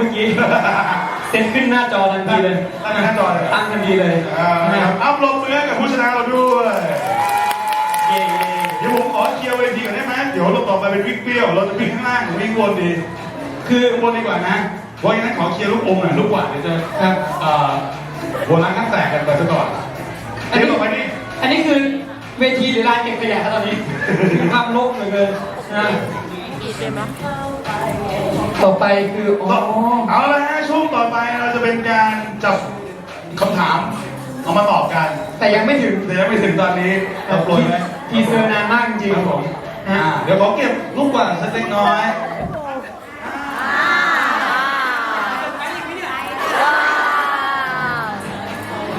เมื่อกี้ เซ็นขึ้นหน้าจอทันทีเลยตั้งหน้าจอเลยตั้งทันทีเลยอ่านะนะคครัรับบอัพลงมือให้กับผู้ชนะเราด้วยเย้เดี๋ยวผมขอเคลียร์เวทีก่อนได้ไหมเดี๋ยวเราต่อไปเป็นวิ่งเปรี้ยว เราจะวิ่งข้างล่างหรือวิ่งบนดี คือข้างบนดีกว่านะเพราะฉะนั้นขอเคลียร์ลูกอมหน่อยลูกกวาดเดี๋ยวจะครับเอ่อหัวล้างข้างแตกกันไปซะก่อนเดี๋ยวต่อไปนี่อันนี้คือเวทีหรือลานเก็บขยะครับตอนนี้ภาพโลกเหลือเกินนะ ต่อไปคืออ๋อเอาละฮะช่วงต่อไปเราจะเป็นการจับคำถามเอามาตอบกัน แต่ยังไม่ถึงแต่ยังไม่ถึงตอนนี้เราโปรยไว้ทีเซอร์นานมากจริงครับผมนะอ่าเดี๋ยวขอเก็บลูกกวาดสักเล็กน้อย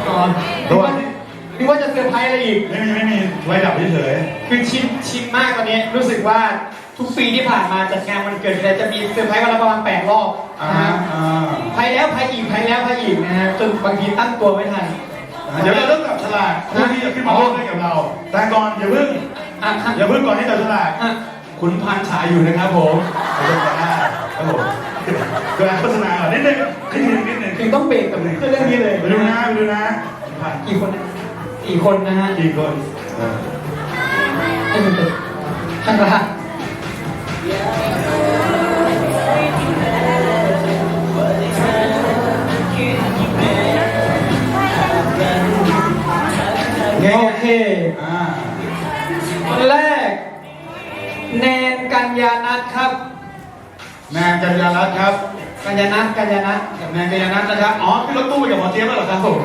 ก่อนนึกว่านึกว่าจะเซอร์ไพรส์อะไรอีก ไม่มีไม่มีไว้ดับเฉยคือชินชินมากตอนนี้รู้สึกว่า ทุกปีที่ผ่านมาจัดงานวันเกิดทีไรจะมีเซอร์ไพรส์วันละประมาณแปดรอบๆอ่านะฮะอ่าไพรแล้วไพรอีกไพรแล้วไพรอีกนะฮะจนบางทีตั้งตัวไม่ทัน เดี๋ยวเราเริ่มจับฉลากผู้ที่จะขึ้นมาร่วมเล่นกับเรา แต่ก่อนอย่าเพิ่งอะครับอย่าเพิ่งก่อนที่จับฉลากอะคุณพันฉายอยู่นะครับผมขอบคุณครับครับผมเกิดโฆษณาก่อนนิดนึงนิดนึงนิดนึงถึงต้องเบรกกับเรื่องนี้เลยไปดูนะไปดูนะคุณพันกี่คนกี่คนนะฮะกี่คนเออให้มันเป็นข้างล่างเย้ โอเคอ่าคนแรก แนนกัญญานัทครับ แนนกัญญารัตน์ครับ กัญญานัทกัญญานัทแนนกัญญารัตน์นะครับ อ๋อขึ้นรถตู้ไปกับหมอเจี๊ยบแล้วเหรอครับผม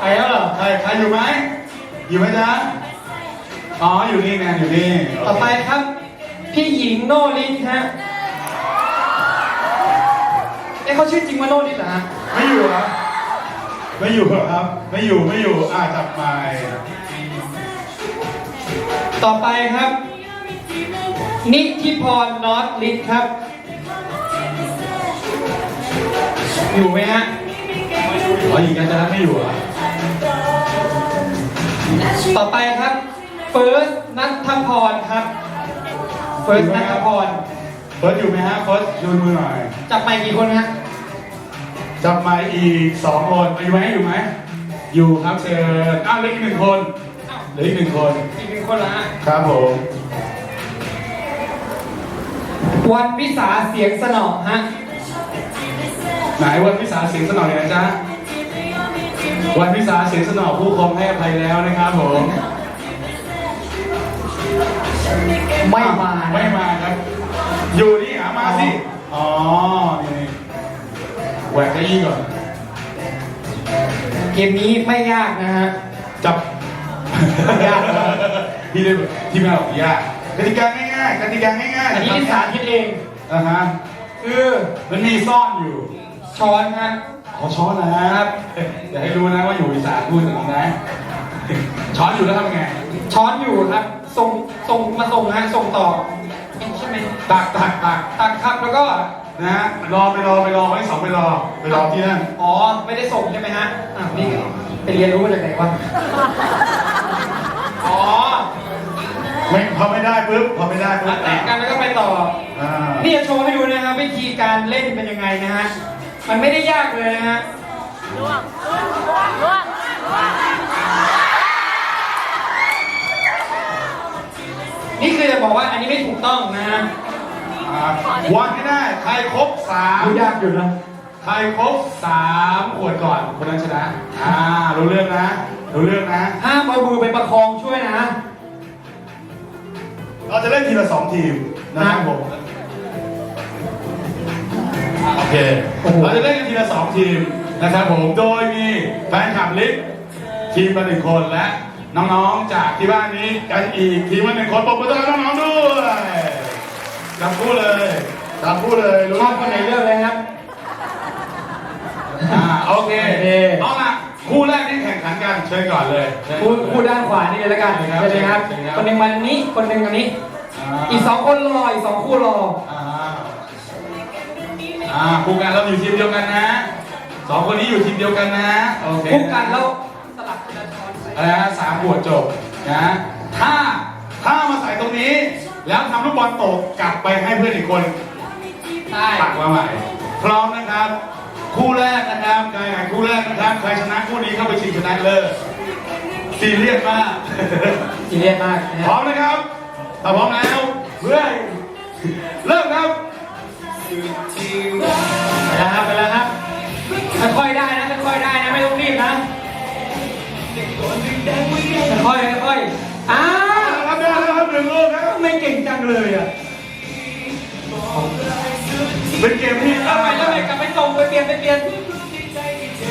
ไปแล้วเหรอใครใครอยู่ไหม อยู่ไหมจ๊ะ อ๋อ อยู่นี่แนนอยู่นี่ ต่อไปครับ พี่หญิงโนลินฮะเอ้เขาชื่อจริงว่าโนลินเหรอฮะไม่อยู่เหรอไม่อยู่เหรอครับ ไม่อยู่ไม่อยู่อ่าจับไม้ต่อไปครับ นิธิพรนอตลินครับ อยู่ไหมฮะอ๋อหญิงกัญญารัตน์ไม่อยู่เหรอต่อไปครับเฟิร์สนัทพรครับ เฟิร์สนัทพรเฟิร์สอยู่ไหมฮะเฟิร์สชูมือหน่อยจับไปกี่คนฮะจับไม้อีกสองคนอยู่ไหมอยู่ไหมอยู่ครับเชิญอ้าวเหลืออีกหนึ่งคนเหลืออีกหนึ่งคนอีกหนึ่งคนละฮะครับผมวันวิสาเสียงสนอฮะไหนวันพิสาเสียงสนอเลยนะจ๊ะวันพิสาเสียงสนอผู้ครองให้อภัยแล้วนะครับผม ไม่มานะไม่มาครับ อยู่นี่หามาสิ อ๋อ นี่แหวกเก้าอี้ก่อน เกมนี้ไม่ยากนะฮะ จับ ยากครับพี่ได้ที่แม่บอกยากกติกาง่ายๆกติกาง่ายๆอันนี้สาธิตเองอ่าฮะคือมันมีซ่อนอยู่ ช้อนฮะขอช้อนนะครับอย่าให้รู้นะว่าอยู่อีสานพูดอย่างนี้นะ ช้อนอยู่แล้วทำไง ช้อนอยู่ครับ ส่งส่งมาส่งฮะส่งต่อใช่ไหมตักตักตักตักครับแล้วก็นะฮะรอไปรอไปรอไว้สองไปรอไปรอที่นั่นอ๋อไม่ได้ส่งใช่ไหมฮะอะนี่ไปเรียนรู้มาจากไหนวะอ๋อไม่พอไม่ได้ปุ๊บพอไม่ได้ปุ๊มาบแตะกันแล้วก็ไปต่ออ่านี่จะโชว์ให้ดูนะครับวิธีการเล่นเป็นยังไงนะฮะมันไม่ได้ยากเลยนะฮะ นี่คือจะบอกว่าอันนี้ไม่ถูกต้องนะฮะอ่าวันให้ได้ ใครครบสามดูยากอยู่นะใครครบสามขวดก่อนคนนั้นชนะ อ่า รู้เรื่องนะ รู้เรื่องนะ ห้ามเอามือไปประคองช่วยนะ เราจะเล่นทีละสองทีมนะครับผมอ่าโอเคโอ้โหเราจะเล่นกันทีละสองทีมนะครับผม โดยมีแฟนคลับลิฟต์ทีมละหนึ่งคนและ น้องๆ จากที่บ้านนี้กันอีกทีมละหนึ่งคนปรบมือต้อนรับน้องๆด้วยจับคู่เลยจับคู่เลยรู้ชอบคนไหนเลือกเลยครับอ่าโอเคโอเค เอาล่ะคู่แรกที่แข่งขันกันเชิญก่อนเลยคู่คู่ด้านขวานี่เลยแล้วกันเชิญครับเลยครับเชิญครับ คนหนึ่งมาทางนี้ คนหนึ่งทางนี้าอีกสองคนรออีกสองคู่รอ อ่าอ่าคู่กันเราอยู่ทีมเดียวกันนะสองคนนี้อยู่ทีมเดียวกันนะโอเคคู่กันแล้ว นใส่อะไรนะสามบวกจบนะถ้าถ้ามาใส่ตรงนี้ แล้วทำลูกบอลตกกลับไปให้เพื่อนอีกคนใช่ตักมาใหม่พพร้อมนะครับ คู่แรกนะครับการแข่งขันคู่แรกนะครับใครชนะคู่นี้เข้าไปชิงชนะเลิศซีเรียสมาก ซีเรียสมากนะพร้ฮะอมนะครับถ้าพร้อมแล้วเพื่อนเริ่มครับไปแล้วครับไปแล้วครับค่อยๆได้นะค่อยๆได้นะไม่ต้องรีบนะ ค่อยค่อยอ้าเอาละครับได้แล้วครับหนึ่งลูกครับทำไมเก่งจังเลยอะเป็นเกมที่แล้วไปแล้วไปกลับไปส่งไปเปลี่ยนไปเปลี่ยน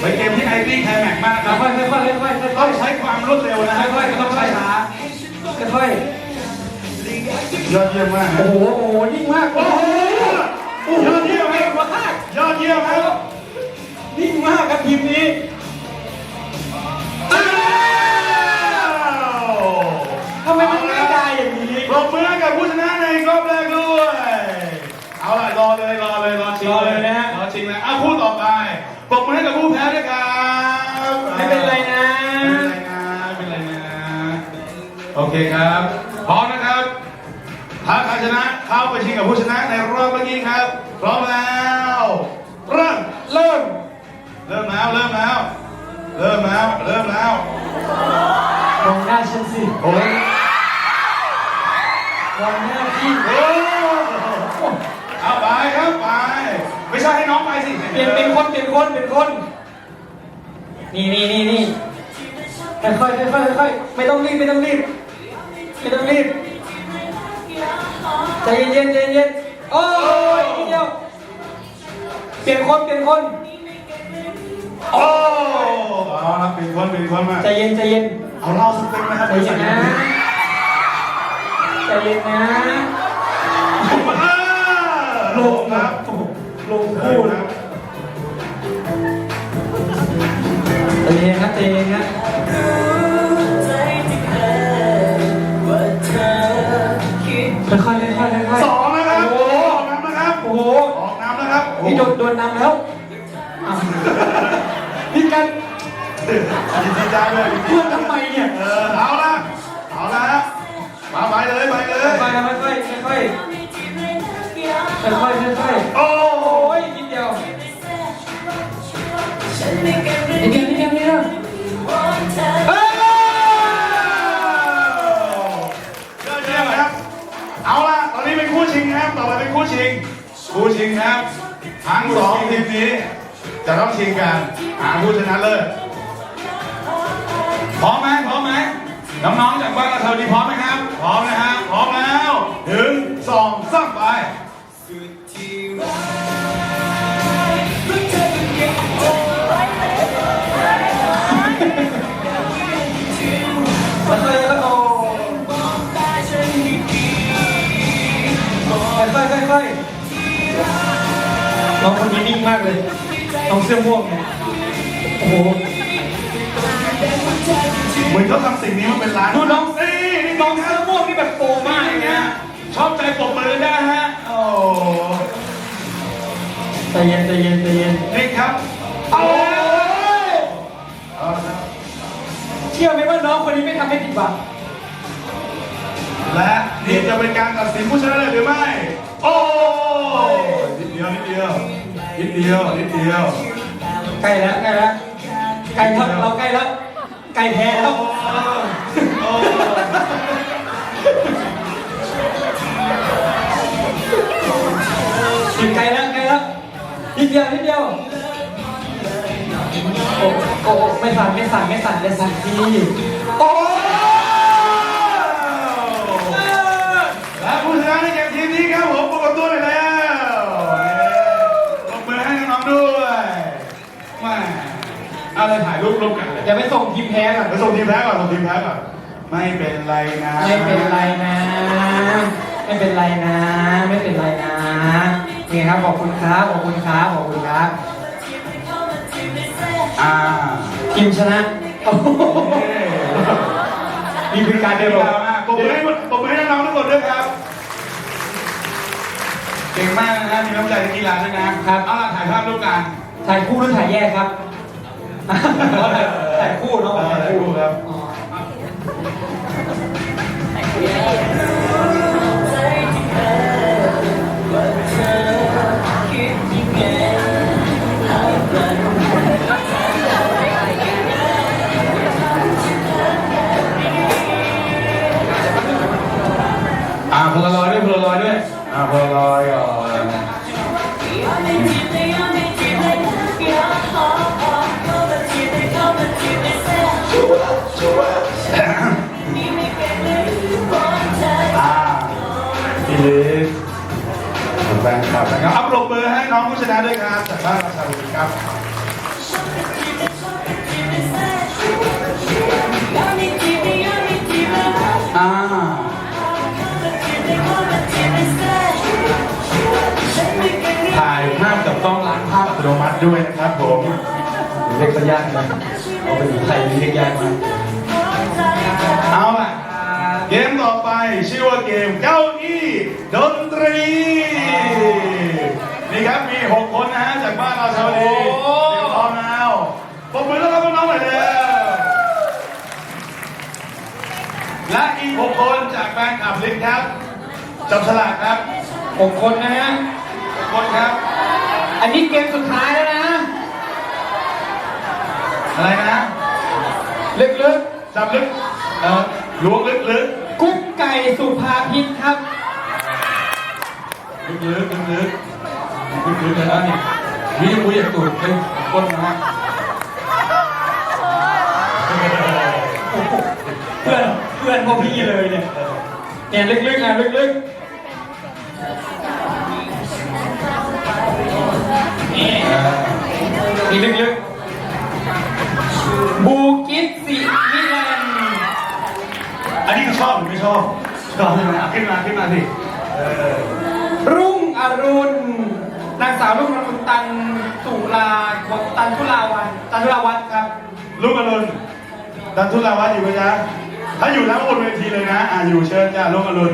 เป็นเกมที่ไอตี้ไคลแม็กมากคค่อยค่อยค่อยค่อยต้องใช้ความรวดเร็วนะค่อยๆไม่ต้องช้าช้าค่อยยอดเยี่ยมมากโอ้โหโอ้โหนิ่งมากโอ้โหยอดเยี่ยมครับมากยอดเยี่ยมครับนิ่งมากครับทีมนี้ อ้าว ทำไมมันง่ายดายอย่างนี้ ปรบมือให้กับผู้ชนะในรอบแรกด้วย เอาล่ะรอเลยรอเลยรอชิงรอเลยนะฮะ รอชิงนะอ้าวคู่ต่อไปปรบมือให้กับผู้แพ้ด้วยครับไม่เป็นไรนะ ไม่เป็นไรนะไม่เป็นไรนะโอเคครับพร้อมนะครับถ้าใครชนะเข้าไปชิงกับผู้ชนะในรอบเมื่อกี้ครับพร้อมแล้วเริ่มเริ่ม เริ่มแล้วเริ่มแล้วเริ่มแล้วเริ่มแล้วมองหน้าฉันสิโอ้ยมองหน้าพี่โอ้เอา ไปครับไป ไม่ใช่ให้น้องไปสิเปลี่ยนเป็นคนเปลี่ยนคนเปลี่ยนคน นี่นี่นี่นี่ค่อยค่อยค่อยค่อยค่อยไม่ต้องรีบไม่ต้องรีบไม่ต้องรีบใจเย็นใจเย็นโอ้ยนิดเดียวเปลี่ยนคนเปลี่ยนคนโอ้เอาละเป็นคนเป็นคนมาใจเย็นใจเย็นเอาเล่าสเต็กนะครับใจเย็นนะใจเย็นนะ ลงครับลงพูดครับใจเย็นครับใจเย็นครับค่อยๆค่อยๆค่อยๆสองนะครับโอ้โอ้โหออกน้ำนะครับ โอ้โหออกน้ำนะครับพี่โดนโดนนำแล้วอ้าวพี่กันยินดีใจเลยเพื่อนทำไมเนี่ยเออเอาละเอาละมาไปเลยไปเลย ค่อยๆค่อยๆค่อยๆ ค่อยๆค่อยโอ้ๆโอ้ยนิดเดียวนิดเดียวนิดเดียวนิดเดียวเอ้ยยอดเยี่ยมครับ เอาละตอนนี้เป็นคู่ชิงครับ ต่อไปเป็นคู่ชิง คู่ชิงครับ ทั้งสองทีมนี้ จะต้องชิงกันหาผู้ชนะเลิศ พร้อมไหมพร้อมไหมน้องๆจากบ้านเราเท่าดีพร้อมไหมครับ พร้อมนะฮะพร้อมแล้วหนึ่งสองสามไป ค่อยๆค่อยๆโอ้ค่อยๆค่อยๆน้องคนนี้นิ่งมากเลยน้องเสื้อม่วงเนี่ยโอ้โหเหมือนเขาทำสิ่งนี้มาเป็นร้านดูน้องนี่นี่น้องเสื้อม่วงนี่แบบโปรมากเลยนะชอบใจปรบมือได้ฮะ ใจเย็นใจเย็นใจเย็นนี่ครับ เอาเอาละครับเชื่อไหมว่าน้องคนนี้ไม่ทำให้ผิดหวังและนี่จะเป็นการตัดสินผู้ชนะเลยหรือไม่ โอ้นิดเดียวนิดเดียวนิดเดียวนิดเดียวใกล้แล้วใกล้แล้วใกล้แล้วเราใกล้แล้วใกล้แพ้แล้ว โอ้ถึงใกล้แล้วใกล้แล้วนิดเดียวนิดเดียวโอ้โอ้ไม่สั่นไม่สั่นไม่สั่นไม่สั่นพี่โอ้และผู้ชนะในเกมทีมนี้ครับผมปรากฏตัวไปแล้วปรบมือให้น้องๆด้วยมาเอาเลยถ่ายรูปร่วมกันเลยเดี๋ยวไปส่งทีมแพ้ก่อนไปส่งทีมแพ้ก่อนส่งทีมแพ้ก่อนไม่เป็นไรนะ ไม่เป็นไรนะ ไม่เป็นไรนะ ไม่เป็นไรนะ นี่ครับขอบคุณครับขอบคุณครับขอบคุณครับอ่าทีมชนะโอ้โหนี่คือการเดินเก่งรมากปรบมือให้ปรบมือให้น้องๆทุกคนด้วยครับเก่งมากนะฮะมีน้ำใจในกีฬาด้วยนะครับเอาล่ะถ่ายภาพร่วมกันถ่ายคู่หรือถ่ายแยกครับถ่ายคู่เนาะเออถ่ายคู่ครับ อ๋ออยด์ด้วยอ่าพอลอยก่อนอ่าพี่ลิสแฟนคลับนะครับอัปรบมือให้น้องผู้ชนะด้วยครับจากบ้านราชาบุรีครับ ด้วยนะครับผมเรียกก็ยากนะเอาเป็นไทยเรียกยากมากเอาล่ะ เกมต่อไปชื่อว่าเกมเก้าอี้ดนตรีนี่ครับมี 6 คนนะฮะจากบ้านเราชาวดีเตรียมพร้อมแล้วปรบมือต้อนรับน้องๆหน่อยเร็วและอีก 6 คนจากแฟนคลับลิฟครับจับฉลากครับ หกคนนะฮะหกคนครับ อันนี้เกมสุดท้ายแล้วนะ อะไรนะลึกจับลึกเออล้วงลึกลึกๆกุ๊กไก่สุภาพิษครับลึกลึกลึกลึกลึกลึกเลยนะนี่นี่ยังมุ้ยอยากตูดเป็นก้นนะฮะเพื่อนเพื่อนพวกพี่เลยเนี่ยเนี่ยลึกๆอะลึกๆนี่นี่ลึกๆ บูกิตสิมิลันอันนี้คือชอบหรือไม่ชอบชอบใช่ไหมอะขึ้นมาขึ้นมาสิเออรุ่งอรุณนางสาวรุ่งอรุณตันตุลาตันทุลาวันตันทุลาวัฒน์ครับลูกอรุณดันทุลาวัฒน์อยู่ไหมจ๊ะถ้าอยู่แล้วบนเวทีเลยนะ อะอยู่เชิญจ้าลูกอรุณ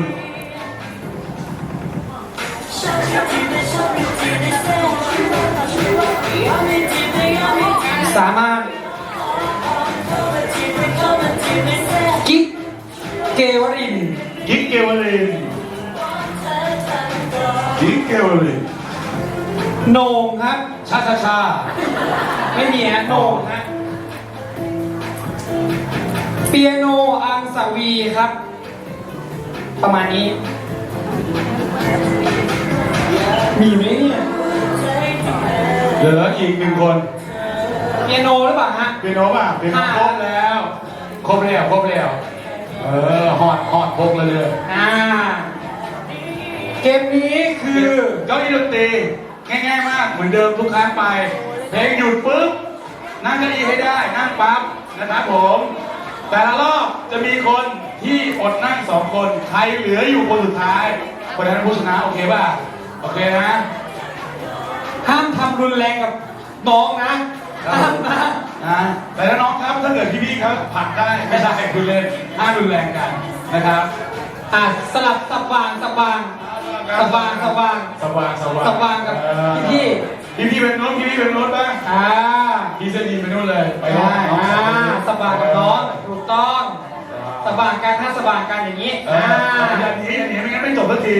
สามารถ กิ๊กเกวริน กิ๊กเกวลินกิ๊กเกวลินโหนงครับชาชาชา ไม่มีฮะโหนงฮะเปียโนอังสวีครับ ประมาณนี้ มีไหมเนี่ยเหลืออีกหนึ่งคน เปียโนหรือเปล่าฮะ เป็นโนป่ะเป็นโนครบแล้ว ครบแล้วครบแล้ว เออฮอดฮอดพกเลยเลยอ่า เกมนี้คือเก้าอี้ดนตรีง่ายๆมากเหมือนเดิมทุกครั้งไป เพลงหยุดปุ๊บนั่งเก้าอี้ให้ได้นั่งปั๊บนะครับผม แต่ละรอบจะมีคนที่อดนั่งสองคนใครเหลืออยู่คนสุดท้ายคนนั้นผู้ชนะโอเคป่ะโอเคนะห้ามทำรุนแรงกับน้องนะ ห้ามนะนะแต่ถ้าน้องครับถ้าเกิดพี่ๆเขาผลักได้ไม่ใช่คุณเล่นห้ามรุนแรงกันนะครับอะสลับสับวางสับวางสับวางสับวางสว่างสว่างสว่างกับพี่พี่พี่ๆเป็นโน้นพี่พี่ๆเป็นโน้นป่ะอ่าพี่เสื้อดีไปนู่นเลยไปได้โน้นน้องอ่าสาวสบางกับน้องถูกต้องสบางกันถ้าสบางกันอย่างนี้เออ่าออย่างนี้อย่างนี้ไม่งั้นไม่จบสักที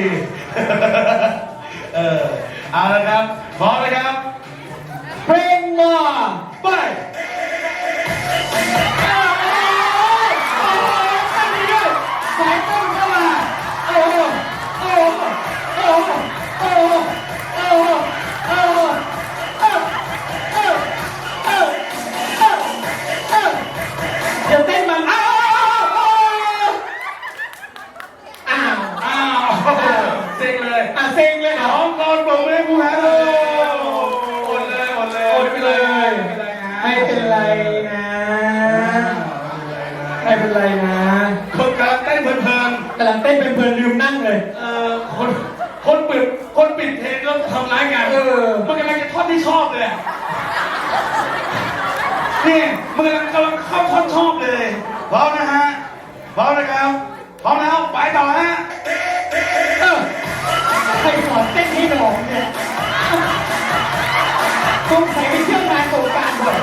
เออเอาละครับพร้อมไหมครับเพลง มา นไรนะไม่เป็นไรนะ ไม่เป็นไรนะคนกำลังเต้นเพลินกำลังเต้นเป็นเพลินลืมนั่งเลย ๆเออคนคนปิดคนปิดเพลงแล้วทำร้ายกันเออ มันกำลังจะท่อนที่ชอบเลยอะนี่มันกำลังกำลังเข้าท่อนชอบเลยพร้อมนะฮะพร้อมนะครับพร้อมแล้วไปต่อฮะ เออใครสอนเต้นให้น้องเนี่ยสงสัยไปเที่ยวงานสงกรารบ่อย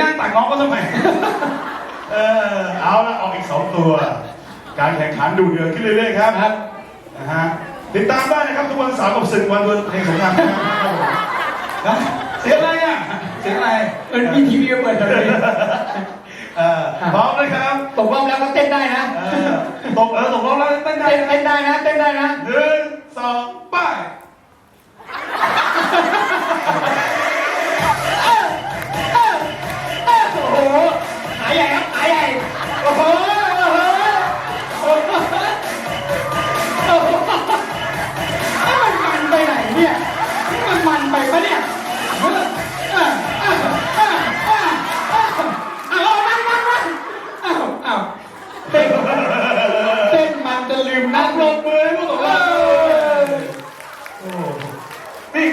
ก็ทำไม เออเอาละออกอีกสองตัว การแข่งขันดูเดือดขึ้นเรื่อยๆครับครับนะฮะติดตามได้นะครับทุกวันเสาร์กับศึกวันดวลเพลงสงครามนะครับผมนะเสียงอะไรอะเสียงอะไรเออมีทีวีเปิดเลยเออพร้อมนะครับตกรอบแล้วก็เต้นได้นะเออตกเออตกลงแล้วเต้นได้เต้นนะเต้นได้นะเต้นได้นะหนึ่งสองไป้ เนี่ยมันมันไปปะเนี่ยเออเออเออเออเออเออเอานั่งนั่งนั่งเอาเอาเต้นเต้นมันจะลืมนั่งปรลบงมือให้พวกเอเราอโอ้นี่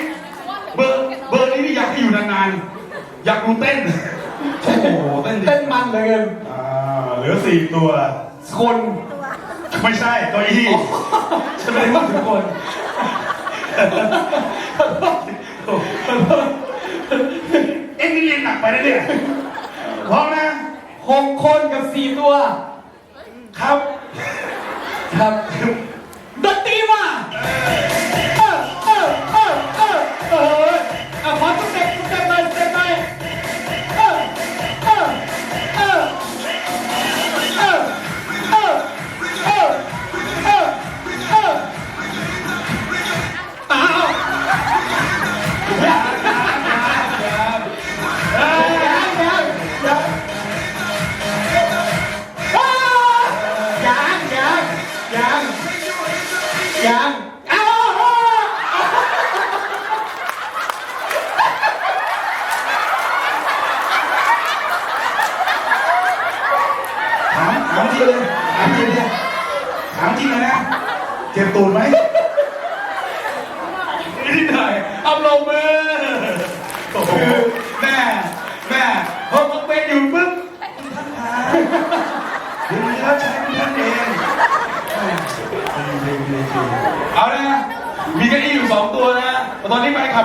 เบอร์เบอร์นี้นี่อยากให้อยู่นานๆ อยากดูเต้น โอ้โหเต้นดิเต้นมันเหลยเกินอ่าเหลือสี่ตัว คนไม่ใช่เก้าอี้ฉันไม่ได้พูดถึงคน เอ็งนี่เรียนหนักไปนะเนี่ยพร้อมนะหกคนกับสี่ตัว ครับ ครับดนตรีมา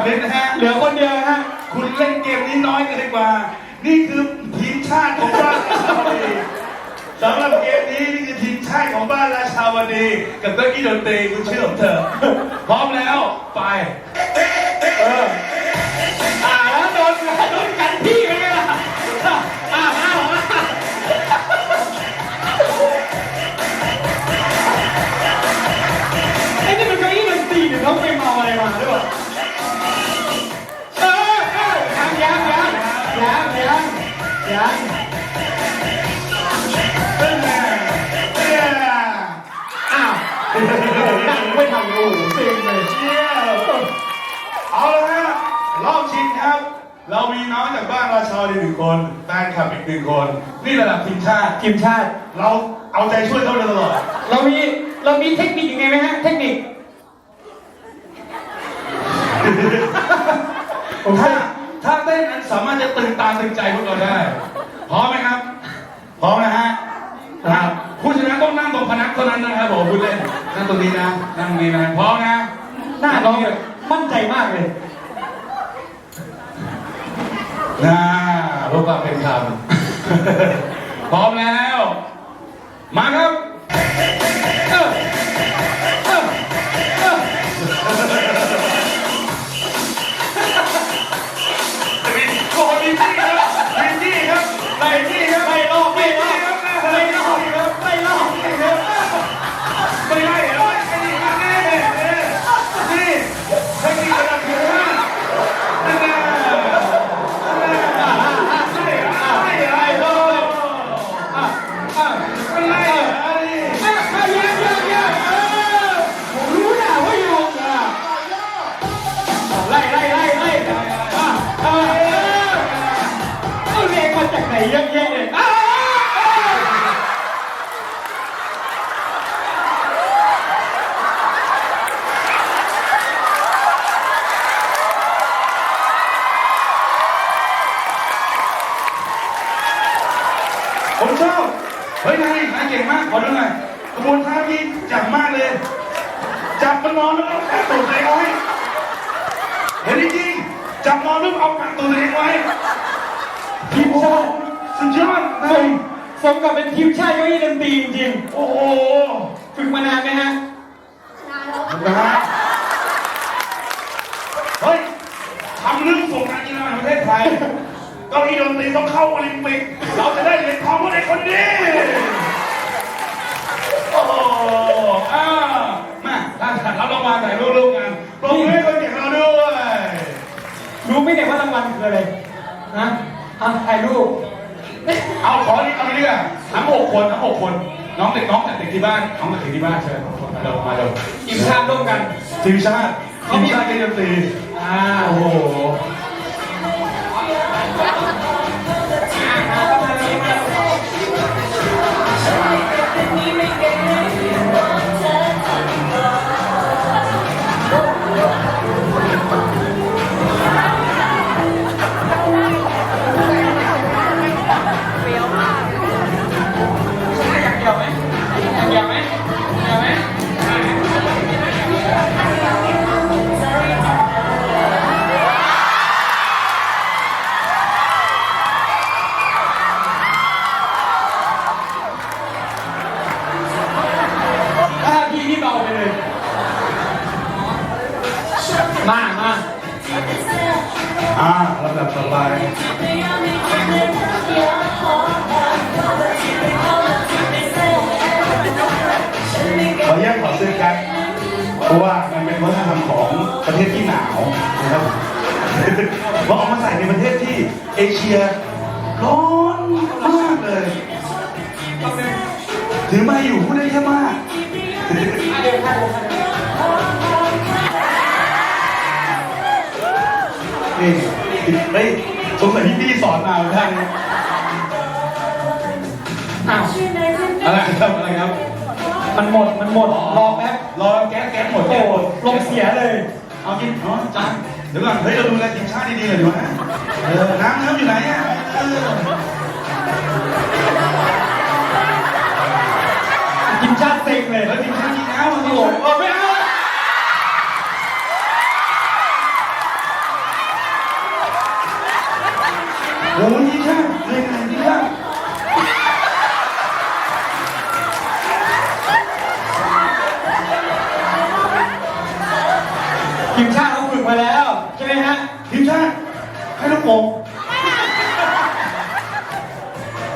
อนนี้ไปขับเล่นนะฮะเหลือคนเดียวฮะคุณเล่นเกมนี้น้อยกันดีกว่า นี่คือทีมชาติของบ้านราชาวดีสำหรับเกมนี้นี่คือทีมชาติของบ้านราชาวดี กับเก้าอี้ดนตรีคุณเชื่อผมเถอะพร้อมแล้วไป เรามีน้องจากบ้านราชาวดีหนึ่งคนแฟนคลับอีกหนึ่งคน นี่ระดับทีมชาติ ทีมชาติ เราเอาใจช่วยเขาเลยตลอด เรามีเรามีเทคนิคยังไงไหมฮะ เทคนิคถ้าถ้าเต้นนั้นสามารถจะตื่นตาตื่นใจพวกเราได้ พร้อมไหมครับ พร้อมนะฮะครับผู้ชนะต้องนั่งตรงพนักเท่านั้นนะครับผมคุณเล่นนั่งตรงนี้นะ นั่งตรงนี้นะ พร้อมนะหน้าน้องเนี่ยมั่นใจมากเลย น่ารูปแบบเป็นคำพร้อมแล้ว มาครับ เฮ้ยนายนายเก่งมาก ขอดูหน่อยกระบวนท่าที่จับมากเลย จับมันนอนแล้วเอาปากตูดตัวเองไว้เห็นจริงๆจับนอนแล้วเอาปากตูดตัวเองไว้ทีมชาติสุดยอดสมสมกับเป็นทีมชาติเก้าอี้ดนตรีจริงโอ้โหๆฝึกมานานไหมฮะนะฮะเฮ้ยทำเรื่องส่งการกีฬาแห่งประเทศไทยเก้าอี้ดนตรีต้องเข้าโอลิมปิก เราจะได้เหรียญทองเพราะเด็กคนนี้ โอ้โหอ่าวมาท่านรับรางวัลถ่ายรูปร่วมกันปรบมือให้คนเก่งเราด้วยรู้ไหมเนี่ยว่ารางวัลคืออะไรนะอะถ่ายรูป เอาขอนี่เอาไปดีกว่าทั้งหกคนทั้งหกคน น้องเด็กน้องจากเด็กที่บ้านน้องจากเด็กที่บ้านเชิญมาเร็วมาเร็วทีมชาติร่วมกันทีมชาติทีมชาติเกมดนตรีอ่าโอ้โห อ้าวอะไรครับอะไรครับ มันหมด มันหมด รอแป๊บ รอแก๊สแก๊สหมดโอ้แก๊สหมดลงเสียเลย เอากินอ๋อจานเดี๋ยวก่อนเฮ้ยเราดูแลทีมชาติดีๆหน่อยดีกว่านะเออน้ำน้ำอยู่ไหนอะเออกินชาติเซ็งเลยแล้วทีมชาติกินน้ำมันโอ้โหเออไม่เอา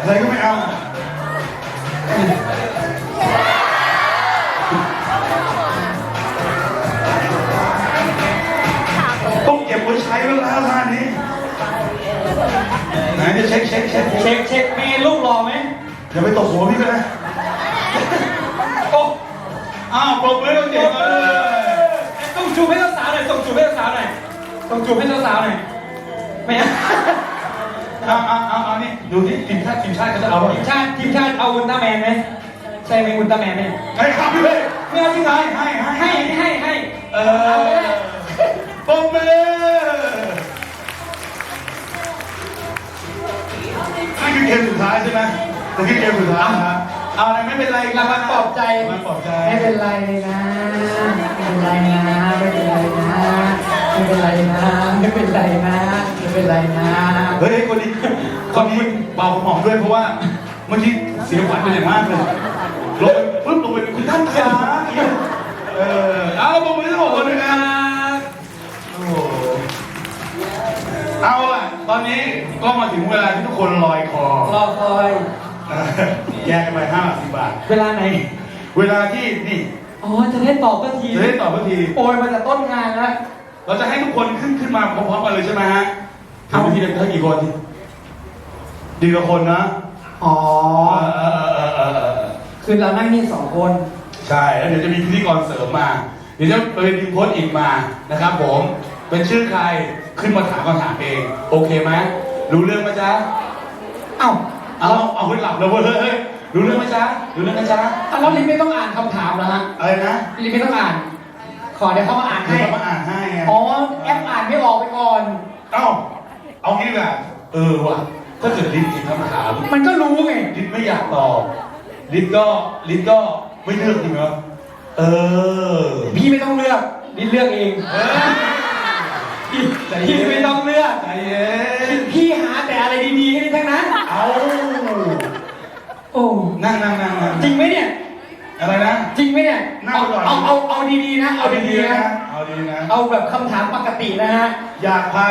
อะไรก็ไม่เอาต้องเก็บไว้ใช้แล้วนะท่านี้ไหนจะเช็คเช็คเช็คเช็คเช็คเช็คเมย์ลูกรอไหมอย่าไปตบหัวพี่ก็นะโอ้อ้าวปรบมือให้คนเก่งมาด้วยส่งจูบให้สาวๆหน่อยส่งจูบให้สาวๆหน่อยส่งจูบให้สาวๆหน่อยไม่ฮะเอา ดูที่ทีมชาติทีมชาติเขาจะเอาทีมชาติทีมชาติเอาอุลตร้าแมนไหมใช่ไหมอุลตร้าแมนไหมให้ครับพี่เลยไม่เอาจริงเหรอให้ให้ให้ให้ให้เออปรบมือนี่คือเกมสุดท้ายใช่ไหมแต่คือเกมสุดท้ายนะฮะเอาอะไรไม่เป็นไรรางวัลปลอบใจรางวัลปลอบใจ ไม่เป็นไรนะ ไม่เป็นไรนะ ไม่เป็นไรนะ ไม่เป็นไรนะ ไม่เป็นไรนะ ไม่เป็นไรนะ เฮ้ยคนนี้ คนนี้เบาสมองด้วยเพราะว่าเมื่อกี้เสียขวัญเป็นอย่างมากเลยลงไปปุ๊บลงไปคุณท่านขาเออเอาปรบมือให้ทั้งหมดคนด้วยนะโอ้โหเอาล่ะ ตอนนี้ก็มาถึงเวลาที่ทุกคนลอยคอรอคอยเออแยกกันไปห้าสิบบาท เวลาไหน เวลาที่นี่อ๋อจะได้ตอบสักทีจะได้ตอบทันที โปรยมาจากต้นงานแล้วเราจะให้ทุกคนขึ้นขึ้นมาพร้อมๆกันเลยใช่ไหมฮะถามทีละเท่ากี่คน ดีละคนนะ อ๋อ เออเออเออเออเออคือเรานั่งนี่สองคน ใช่แล้วเดี๋ยวจะมีพิธีกรเสริมมา เดี๋ยวจะเป็นทีมโค้ชอีกมานะครับ ผม เป็นชื่อใครขึ้นมาถามคำถามเอง โอเคไหมรู้เรื่องไหมจ๊ะเอ้าเอาเอาไว้หลับแล้วเว้ยเฮ้ยรู้เรื่องไหมจ๊ะรู้เรื่องไหมจ๊ะอะแล้วลินไม่ต้องอ่านคำถามแล้วฮะอะไรนะลินไม่ต้องอ่าน ขอเดี๋ยวเขามาอ่านให้ให้เขามาอ่านให้ไง อ๋อ แอปอ่านไม่ออกไปก่อน เอ้า เอางี้ดีกว่าเออว่ะ ถ้าเกิดลิ้นผิดคำถามมันก็รู้ไง ลิ้นไม่อยากตอบลิ้นก็ลิ้นก็ไม่เลือกจริงเหรอเออพี่ไม่ต้องเลือกลินเลือกเองเออพี่พี่ไม่ต้องเลือก ใจเย็นพี่หาแต่อะไรดีๆให้ทั้งนั้น เอาโอ้ นั่งนั่งนั่งนั่งจริงไหมเนี่ย อะไรนะ จริงไหมเนี่ย นั่งเอาก่อน เอาเอาเอาดีๆนะ เอาดีๆนะ เอาดีนะ เอาแบบคำถามปกตินะฮะ อยากพา